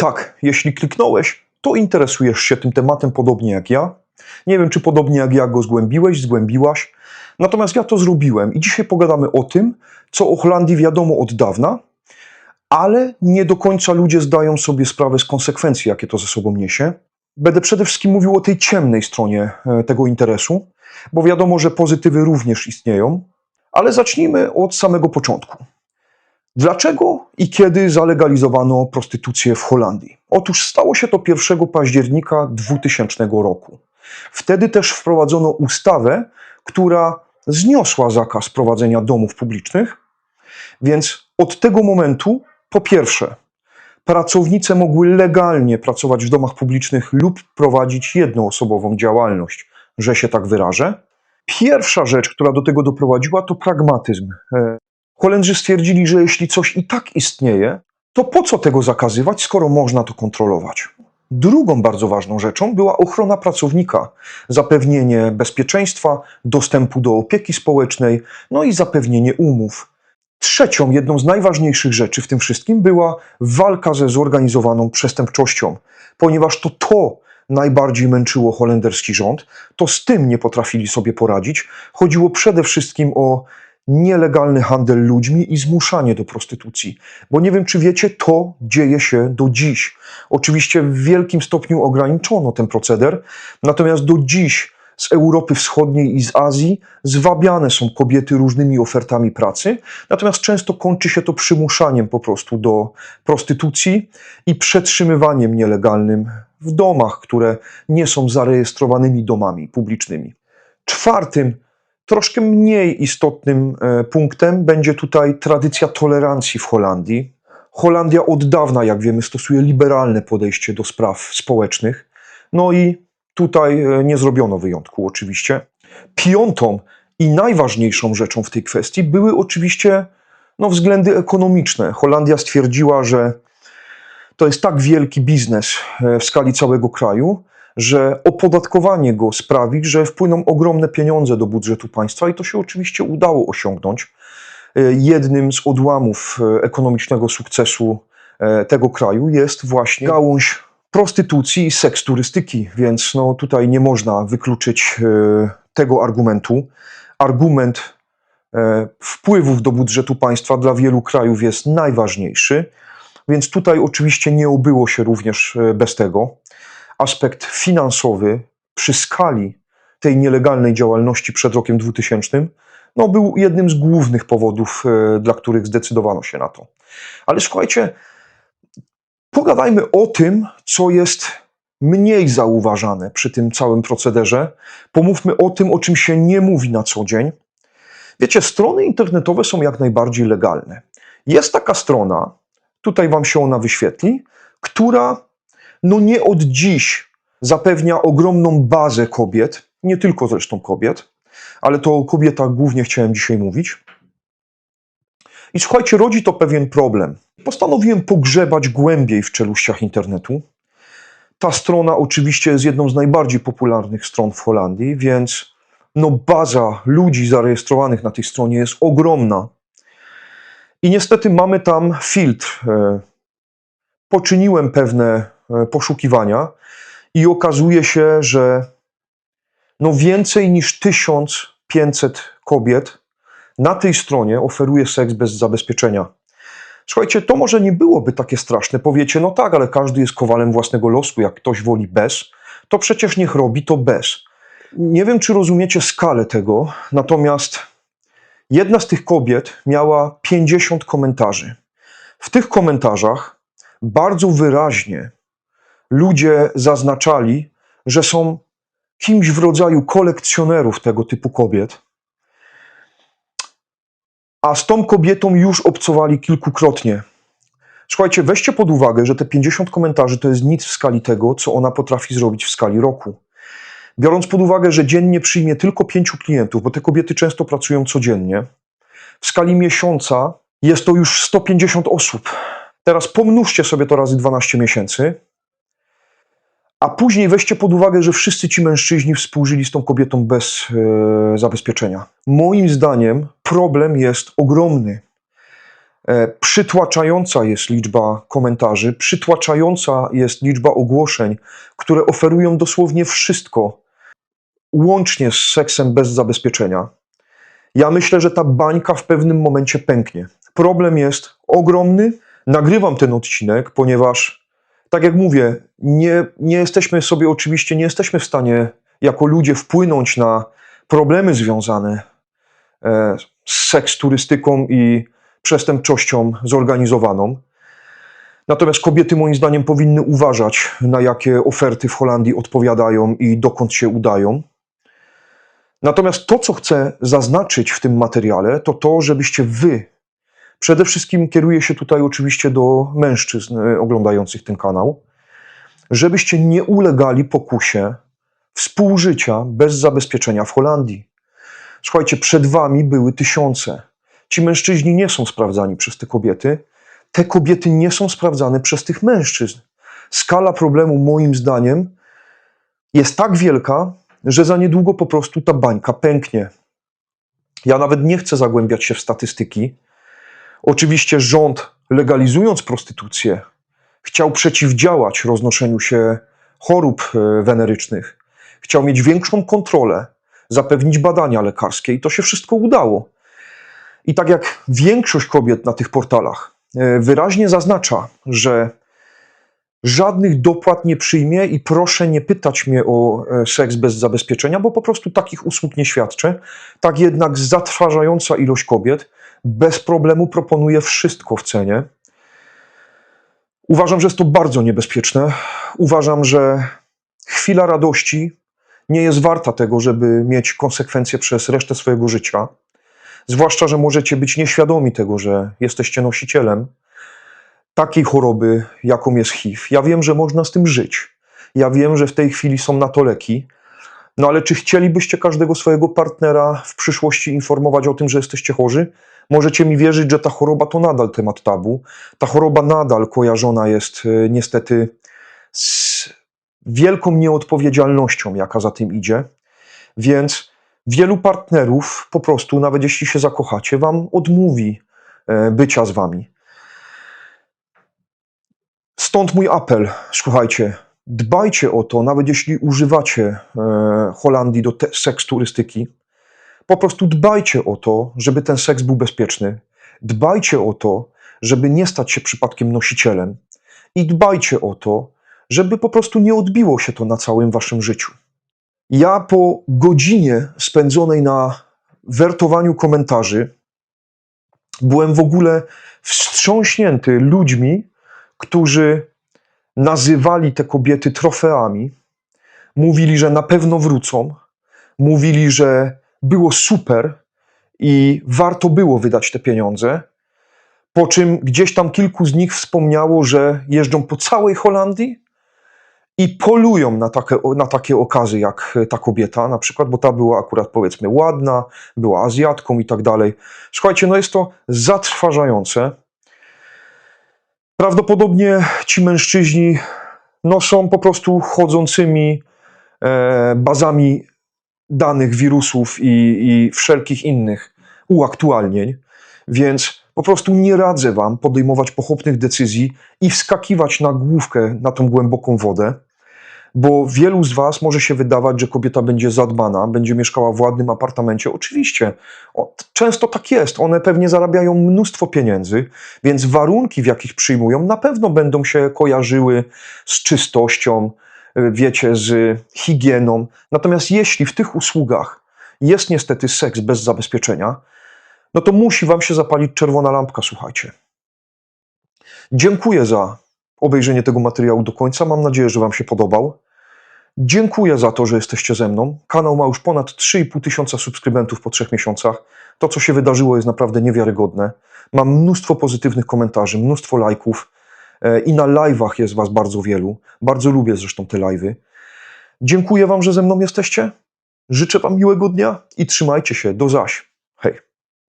Tak, jeśli kliknąłeś, to interesujesz się tym tematem podobnie jak ja. Nie wiem, czy podobnie jak ja go zgłębiłeś, zgłębiłaś. Natomiast ja to zrobiłem i dzisiaj pogadamy o tym, co o Holandii wiadomo od dawna, ale nie do końca ludzie zdają sobie sprawę z konsekwencji, jakie to ze sobą niesie. Będę przede wszystkim mówił o tej ciemnej stronie e, tego interesu, bo wiadomo, że pozytywy również istnieją, ale zacznijmy od samego początku. Dlaczego i kiedy zalegalizowano prostytucję w Holandii? Otóż stało się to 1 października 2000 roku. Wtedy też wprowadzono ustawę, która zniosła zakaz prowadzenia domów publicznych, więc od tego momentu, po pierwsze, pracownice mogły legalnie pracować w domach publicznych lub prowadzić jednoosobową działalność, że się tak wyrażę. Pierwsza rzecz, która do tego doprowadziła, to pragmatyzm. Holendrzy stwierdzili, że jeśli coś i tak istnieje, to po co tego zakazywać, skoro można to kontrolować? Drugą bardzo ważną rzeczą była ochrona pracownika, zapewnienie bezpieczeństwa, dostępu do opieki społecznej, no i zapewnienie umów. Trzecią, jedną z najważniejszych rzeczy w tym wszystkim była walka ze zorganizowaną przestępczością, ponieważ to to najbardziej męczyło holenderski rząd, to z tym nie potrafili sobie poradzić. Chodziło przede wszystkim o nielegalny handel ludźmi i zmuszanie do prostytucji. Bo nie wiem, czy wiecie, to dzieje się do dziś. Oczywiście w wielkim stopniu ograniczono ten proceder, natomiast do dziś z Europy Wschodniej i z Azji zwabiane są kobiety różnymi ofertami pracy, natomiast często kończy się to przymuszaniem po prostu do prostytucji i przetrzymywaniem nielegalnym w domach, które nie są zarejestrowanymi domami publicznymi. Czwartym Troszkę mniej istotnym e, punktem będzie tutaj tradycja tolerancji w Holandii. Holandia od dawna, jak wiemy, stosuje liberalne podejście do spraw społecznych. No i tutaj e, nie zrobiono wyjątku, oczywiście. Piątą i najważniejszą rzeczą w tej kwestii były oczywiście no, względy ekonomiczne. Holandia stwierdziła, że to jest tak wielki biznes e, w skali całego kraju, że opodatkowanie go sprawi, że wpłyną ogromne pieniądze do budżetu państwa i to się oczywiście udało osiągnąć. E, jednym z odłamów e, ekonomicznego sukcesu e, tego kraju jest właśnie gałąź prostytucji i seks turystyki, więc no tutaj nie można wykluczyć tego argumentu. Argument wpływów do budżetu państwa dla wielu krajów jest najważniejszy, więc tutaj oczywiście nie obyło się również bez tego aspekt finansowy przy skali tej nielegalnej działalności przed rokiem 2000 no, był jednym z głównych powodów, e, dla których zdecydowano się na to. Ale słuchajcie, pogadajmy o tym, co jest mniej zauważane przy tym całym procederze. Pomówmy o tym, o czym się nie mówi na co dzień. Wiecie, strony internetowe są jak najbardziej legalne. Jest taka strona, tutaj Wam się ona wyświetli, która no nie od dziś zapewnia ogromną bazę kobiet, nie tylko zresztą kobiet, ale to o kobietach głównie chciałem dzisiaj mówić. I słuchajcie, rodzi to pewien problem. Postanowiłem pogrzebać głębiej w czeluściach internetu. Ta strona oczywiście jest jedną z najbardziej popularnych stron w Holandii, więc no baza ludzi zarejestrowanych na tej stronie jest ogromna. I niestety mamy tam filtr. E, poczyniłem pewne poszukiwania i okazuje się, że no więcej niż 1500 kobiet na tej stronie oferuje seks bez zabezpieczenia. Słuchajcie, to może nie byłoby takie straszne. Powiecie, no tak, ale każdy jest kowalem własnego losu. Jak ktoś woli bez, to przecież niech robi to bez. Nie wiem, czy rozumiecie skalę tego, natomiast jedna z tych kobiet miała 50 komentarzy. W tych komentarzach bardzo wyraźnie ludzie zaznaczali, że są kimś w rodzaju kolekcjonerów tego typu kobiet. A z tą kobietą już obcowali kilkukrotnie. Słuchajcie, weźcie pod uwagę, że te 50 komentarzy to jest nic w skali tego, co ona potrafi zrobić w skali roku. Biorąc pod uwagę, że dziennie przyjmie tylko pięciu klientów, bo te kobiety często pracują codziennie, w skali miesiąca jest to już 150 osób. Teraz pomnóżcie sobie to razy 12 miesięcy a później weźcie pod uwagę, że wszyscy ci mężczyźni współżyli z tą kobietą bez e, zabezpieczenia. Moim zdaniem problem jest ogromny. E, Przytłaczająca jest liczba komentarzy, przytłaczająca jest liczba ogłoszeń, które oferują dosłownie wszystko, łącznie z seksem bez zabezpieczenia. Ja myślę, że ta bańka w pewnym momencie pęknie. Problem jest ogromny. Nagrywam ten odcinek, ponieważ, tak jak mówię, nie, nie jesteśmy sobie oczywiście, nie jesteśmy w stanie jako ludzie wpłynąć na problemy związane e, z seks turystyką i przestępczością zorganizowaną. Natomiast kobiety, moim zdaniem, powinny uważać, na jakie oferty w Holandii odpowiadają i dokąd się udają. Natomiast to, co chcę zaznaczyć w tym materiale, to to, żebyście wy, przede wszystkim kieruję się tutaj oczywiście do mężczyzn e, oglądających ten kanał, żebyście nie ulegali pokusie współżycia bez zabezpieczenia w Holandii. Słuchajcie, przed wami były tysiące. Ci mężczyźni nie są sprawdzani przez te kobiety, te kobiety nie są sprawdzane przez tych mężczyzn. Skala problemu, moim zdaniem, jest tak wielka, że za niedługo po prostu ta bańka pęknie. Ja nawet nie chcę zagłębiać się w statystyki. Oczywiście rząd, legalizując prostytucję, chciał przeciwdziałać roznoszeniu się chorób e, wenerycznych, chciał mieć większą kontrolę, zapewnić badania lekarskie i to się wszystko udało. I tak jak większość kobiet na tych portalach e, wyraźnie zaznacza, że żadnych dopłat nie przyjmie i proszę nie pytać mnie o e, seks bez zabezpieczenia, bo po prostu takich usług nie świadczę. Tak jednak zatrważająca ilość kobiet bez problemu proponuje wszystko w cenie. Uważam, że jest to bardzo niebezpieczne. Uważam, że chwila radości nie jest warta tego, żeby mieć konsekwencje przez resztę swojego życia. Zwłaszcza, że możecie być nieświadomi tego, że jesteście nosicielem takiej choroby, jaką jest HIV. Ja wiem, że można z tym żyć. Ja wiem, że w tej chwili są na to leki. No ale czy chcielibyście każdego swojego partnera w przyszłości informować o tym, że jesteście chorzy? Możecie mi wierzyć, że ta choroba to nadal temat tabu. Ta choroba nadal kojarzona jest e, niestety z wielką nieodpowiedzialnością, jaka za tym idzie. Więc wielu partnerów po prostu, nawet jeśli się zakochacie, wam odmówi e, bycia z wami. Stąd mój apel, słuchajcie, dbajcie o to, nawet jeśli używacie e, Holandii do seks turystyki, po prostu dbajcie o to, żeby ten seks był bezpieczny. Dbajcie o to, żeby nie stać się przypadkiem nosicielem. I dbajcie o to, żeby po prostu nie odbiło się to na całym waszym życiu. Ja po godzinie spędzonej na wertowaniu komentarzy byłem w ogóle wstrząśnięty ludźmi, którzy nazywali te kobiety trofeami, mówili, że na pewno wrócą, mówili, że było super i warto było wydać te pieniądze. Po czym gdzieś tam kilku z nich wspomniało, że jeżdżą po całej Holandii i polują na takie, na takie okazy jak ta kobieta, na przykład, bo ta była akurat powiedzmy ładna, była Azjatką i tak dalej. Słuchajcie, no jest to zatrważające. Prawdopodobnie ci mężczyźni no, są po prostu chodzącymi e, bazami danych, wirusów i, i wszelkich innych uaktualnień, więc po prostu nie radzę Wam podejmować pochopnych decyzji i wskakiwać na główkę na tą głęboką wodę, bo wielu z Was może się wydawać, że kobieta będzie zadbana, będzie mieszkała w ładnym apartamencie. Oczywiście, często tak jest. One pewnie zarabiają mnóstwo pieniędzy, więc warunki, w jakich przyjmują, na pewno będą się kojarzyły z czystością, y, wiecie, z higieną. Natomiast jeśli w tych usługach jest niestety seks bez zabezpieczenia, no to musi Wam się zapalić czerwona lampka, słuchajcie. Dziękuję za obejrzenie tego materiału do końca. Mam nadzieję, że Wam się podobał. Dziękuję za to, że jesteście ze mną. Kanał ma już ponad 3,5 tysiąca subskrybentów po trzech miesiącach. To, co się wydarzyło, jest naprawdę niewiarygodne. Mam mnóstwo pozytywnych komentarzy, mnóstwo lajków e, i na live'ach jest Was bardzo wielu. Bardzo lubię zresztą te live'y. Dziękuję Wam, że ze mną jesteście. Życzę Wam miłego dnia i trzymajcie się. Do zaś.